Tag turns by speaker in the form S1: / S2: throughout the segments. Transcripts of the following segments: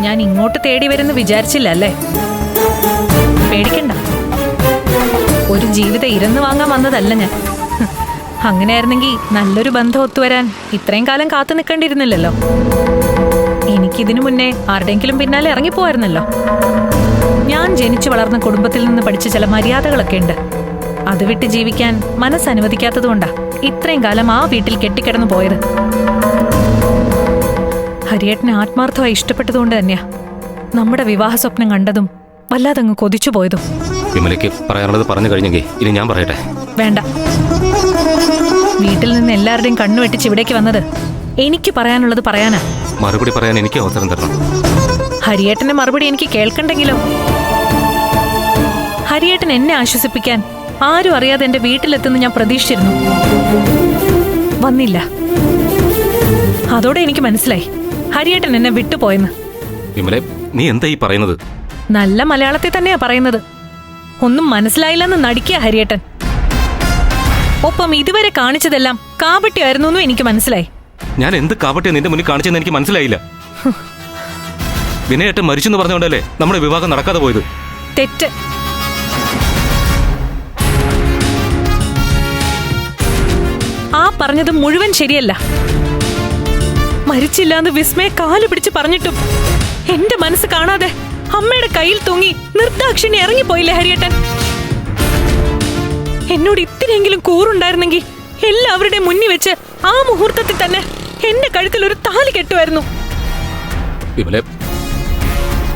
S1: ഞാൻ ഇങ്ങോട്ട് തേടി വരുന്ന വിചാരിച്ചില്ല അല്ലേ? പേടിക്കണ്ട. ഒരു ജീവിതം ഇരന്നു വാങ്ങാൻ വന്നതല്ല ഞാൻ. അങ്ങനെയായിരുന്നെങ്കിൽ നല്ലൊരു ബന്ധം ഒത്തുവരാൻ ഇത്രയും കാലം കാത്തു നിൽക്കേണ്ടിയിരുന്നില്ലല്ലോ. എനിക്കിതിനു മുന്നേ ആരുടെയെങ്കിലും പിന്നാലെ ഇറങ്ങിപ്പോവായിരുന്നല്ലോ. ഞാൻ ജനിച്ചു വളർന്ന കുടുംബത്തിൽ നിന്ന് പഠിച്ച ചില മര്യാദകളൊക്കെ ഉണ്ട്. അത് വിട്ട് ജീവിക്കാൻ മനസ്സനുവദിക്കാത്തതുകൊണ്ടാ ഇത്രയും കാലം ആ വീട്ടിൽ കെട്ടിക്കിടന്നു പോയത്. ഹരിയേട്ടനെ ആത്മാർത്ഥമായി ഇഷ്ടപ്പെട്ടതുകൊണ്ട് തന്നെയാ. നമ്മുടെ വിവാഹ സ്വപ്നം കണ്ടതും വല്ലാതെ അങ്ങ് കൊതിച്ചു പോയതും.
S2: വിമലയ്ക്ക് പറയാനുള്ളത് പറഞ്ഞു കഴിഞ്ഞെങ്കിൽ ഇനി ഞാൻ പറയട്ടെ.
S1: വേണ്ട. വീട്ടിൽ നിന്ന് എല്ലാവരുടെയും കണ്ണു വെട്ടിച്ച് ഇവിടേക്ക് വന്നത് എനിക്ക് പറയാനുള്ളത് പറയാനാ.
S2: മറുപടി പറയാൻ എനിക്ക് അവസരം തരണം.
S1: ഹരിയേട്ടന്റെ മറുപടി എനിക്ക് കേൾക്കണ്ടെങ്കിലോ? ഹരിയേട്ടൻ എന്നെ ആശ്വസിപ്പിക്കാൻ ആരും അറിയാതെ എന്റെ വീട്ടിലെത്തുന്ന ഞാൻ പ്രതീക്ഷിച്ചിരുന്നു. വന്നില്ല. അതോടെ എനിക്ക് മനസ്സിലായി. ഹരിയേട്ടൻ എന്നെ വിട്ടുപോയെന്ന്
S2: വിമലെ നീ എന്താ ഈ പറയുന്നത്?
S1: നല്ല മലയാളത്തിൽ തന്നെയാ പറയുന്നത്. ഒന്നും മനസ്സിലായില്ലെന്ന് നടിക്കുക ഹരിയേട്ടൻ. ഒപ്പം ഇതുവരെ കാണിച്ചതെല്ലാം കാപട്യമായിരുന്നു എന്നും എനിക്ക് മനസ്സിലായി.
S2: ഞാൻ എന്ത് കാവട്ടെ നിന്റെ മുന്നിൽ കാണിച്ചെന്ന് എനിക്ക് മനസ്സിലായില്ല. വിനയേട്ടൻ മരിച്ചു എന്ന് പറഞ്ഞുകൊണ്ടല്ലേ നമ്മുടെ വിവാഹം നടക്കാതെ പോയത്?
S1: തെറ്റ്. ആ പറഞ്ഞത് മുഴുവൻ ശരിയല്ല. മരിച്ചില്ലാന്ന് വിസ്മയെ കാൽ പിടിച്ച് പറഞ്ഞിട്ടും എന്റെ മനസ്സ് കാണാതെ അമ്മയുടെ കയ്യിൽ തൂങ്ങി നിർദ്ദാക്ഷിണി ഇറങ്ങിപ്പോയില്ലേ ഹരിയേട്ടൻ? എന്നോട് ഇത്തിരിയെങ്കിലും കൂറുണ്ടായിരുന്നെങ്കിൽ എല്ലാവരുടെയും മുന്നിൽ വെച്ച് ആ മുഹൂർത്തത്തിൽ തന്നെ എന്റെ കഴുത്തിൽ ഒരു താലി കെട്ടുമായിരുന്നു.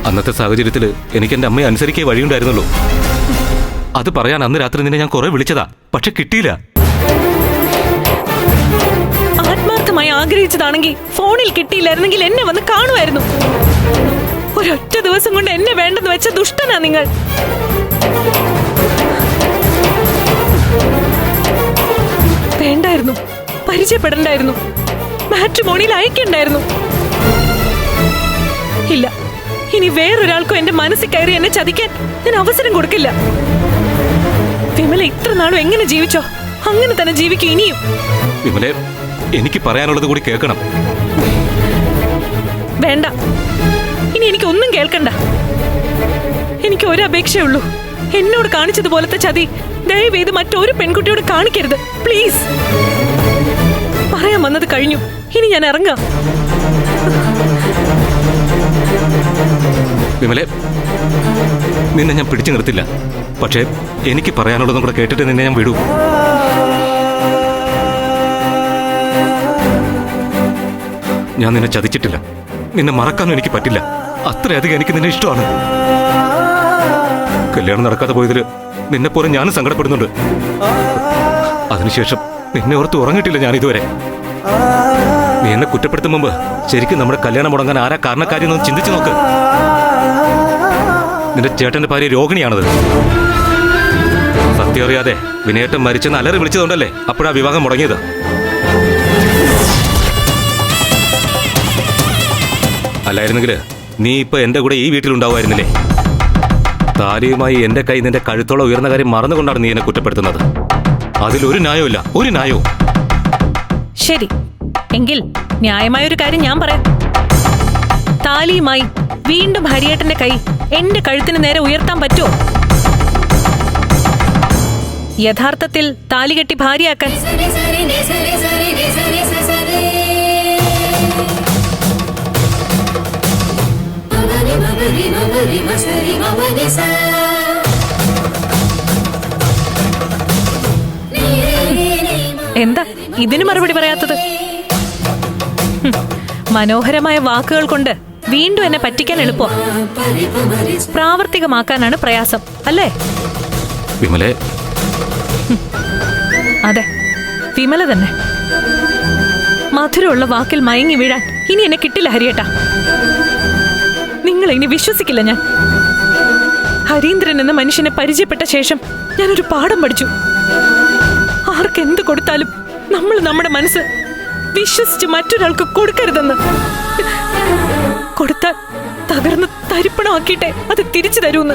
S2: അന്നത്തെ സാഹചര്യത്തിൽ എനിക്ക് എന്റെ അമ്മയെ അനുസരിക്കേ വഴിയുണ്ടായിരുന്നുള്ളൂ. അത് പറയാൻ അന്ന് രാത്രി നിന്നെ ഞാൻ കുറെ വിളിച്ചതാ പക്ഷെ കിട്ടിയില്ല.
S1: ആത്മാർത്ഥമായി ആഗ്രഹിച്ചതാണെങ്കിൽ ഫോണിൽ കിട്ടിയില്ലായിരുന്നെങ്കിൽ എന്നെ വന്ന് കാണുമായിരുന്നു. ഒരൊറ്റ ദിവസം കൊണ്ട് എന്നെ വേണ്ടെന്ന് വെച്ച ദുഷ്ടനാ നിങ്ങൾ. വേണ്ടായിരുന്നു. പരിചയപ്പെടണ്ടായിരുന്നു. മാട്രിമോണിയിൽ അയക്കണ്ടായിരുന്നു. ഇല്ല. ഇനി വേറൊരാൾക്കും എന്റെ മനസ്സിൽ കയറി എന്നെ ചതിക്കാൻ ഞാൻ അവസരം കൊടുക്കില്ല. വിമല ഇത്ര നാളും എങ്ങനെ ജീവിച്ചോ? അങ്ങനെ തന്നെ ജീവിക്കും ഇനിയും.
S2: വിമലെ എനിക്ക് പറയാനുള്ളത് കൂടി കേൾക്കണം.
S1: വേണ്ട. ഇനി എനിക്ക് ഒന്നും കേൾക്കണ്ട. എനിക്ക് ഒരു അപേക്ഷയുള്ളൂ എന്നോട് കാണിച്ചതുപോലത്തെ ചതി ദയവേത് മറ്റൊരു പെൺകുട്ടിയോട് കാണിക്കരുത്. പ്ലീസ്. പറയാൻ വന്നത് കഴിഞ്ഞു. ഇനി ഞാൻ ഇറങ്ങാം.
S2: വിമലെ നിന്നെ ഞാൻ പിടിച്ചു നിർത്തില്ല. പക്ഷേ എനിക്ക് പറയാനുള്ളതും കൂടെ കേട്ടിട്ട് നിന്നെ ഞാൻ വിടൂ. ഞാൻ നിന്നെ ചതിച്ചിട്ടില്ല. നിന്നെ മറക്കാനും എനിക്ക് പറ്റില്ല. അത്രയധികം എനിക്ക് നിന്നെ ഇഷ്ടമാണ്. കല്യാണം നടക്കാതെ പോയതിൽ നിന്നെ പോലെ ഞാനും സങ്കടപ്പെടുന്നുണ്ട്. അതിനുശേഷം നിന്നെ ഓർത്ത് ഉറങ്ങിയിട്ടില്ല ഞാൻ ഇതുവരെ. നീ എന്നെ കുറ്റപ്പെടുത്തും മുമ്പ് ശരിക്കും നമ്മുടെ കല്യാണം മുടങ്ങാൻ ആരാ കാരണക്കാരി ചിന്തിച്ചു നോക്ക്. നിന്റെ ചേട്ടന്റെ ഭാര്യ രോഹിണിയാണത്. സത്യം അറിയാതെ വിനയേട്ടൻ മരിച്ചെന്ന് അലറി വിളിച്ചതുകൊണ്ടല്ലേ അപ്പോഴാ വിവാഹം മുടങ്ങിയത്. അല്ലായിരുന്നെങ്കിൽ നീ ഇപ്പൊ എന്റെ കൂടെ ഈ വീട്ടിലുണ്ടാവുമായിരുന്നില്ലേ? താലിയുമായി എന്റെ കൈ നിന്റെ കഴുത്തോളം ഉയർന്ന കാര്യം മറന്നുകൊണ്ടാണ് നീ എന്നെ കുറ്റപ്പെടുത്തുന്നത്. അതിലൊരു ന്യായമില്ല ഒരു ന്യായവും.
S1: ശരി. എങ്കിൽ ന്യായമായ ഒരു കാര്യം ഞാൻ പറയാം. താലിയുമായി വീണ്ടും ഹരിയേട്ടന്റെ കൈ എന്റെ കഴുത്തിന് നേരെ ഉയർത്താൻ പറ്റുമോ? യഥാർത്ഥത്തിൽ താലി കെട്ടി ഭാര്യയാക്കാൻ. എന്താ? ഇതിന് മറുപടി പറയാത്തത്? മനോഹരമായ വാക്കുകൾ കൊണ്ട് വീണ്ടും എന്നെ പറ്റിക്കാൻ എളുപ്പം. പ്രാവർത്തികമാക്കാനാണ് പ്രയാസം അല്ലേ?
S2: വിമലെ.
S1: അതെ വിമല തന്നെ. മധുരമുള്ള വാക്കിൽ മയങ്ങി വീഴാൻ ഇനി എന്നെ കിട്ടില്ല ഹരിയേട്ടാ. നിങ്ങൾ ഇനി വിശ്വസിക്കില്ല ഞാൻ. ഹരീന്ദ്രൻ എന്ന മനുഷ്യനെ പരിചയപ്പെട്ട ശേഷം ഞാനൊരു പാഠം പഠിച്ചു. ആർക്കെന്ത് കൊടുത്താലും നമ്മൾ നമ്മുടെ മനസ്സ് വിശ്വസിച്ച് മറ്റൊരാൾക്ക് കൊടുക്കരുതെന്ന്. കൊടുത്താൽ തകർന്ന് തരിപ്പണമാക്കിയിട്ടെ അത് തിരിച്ചു തരൂന്ന്.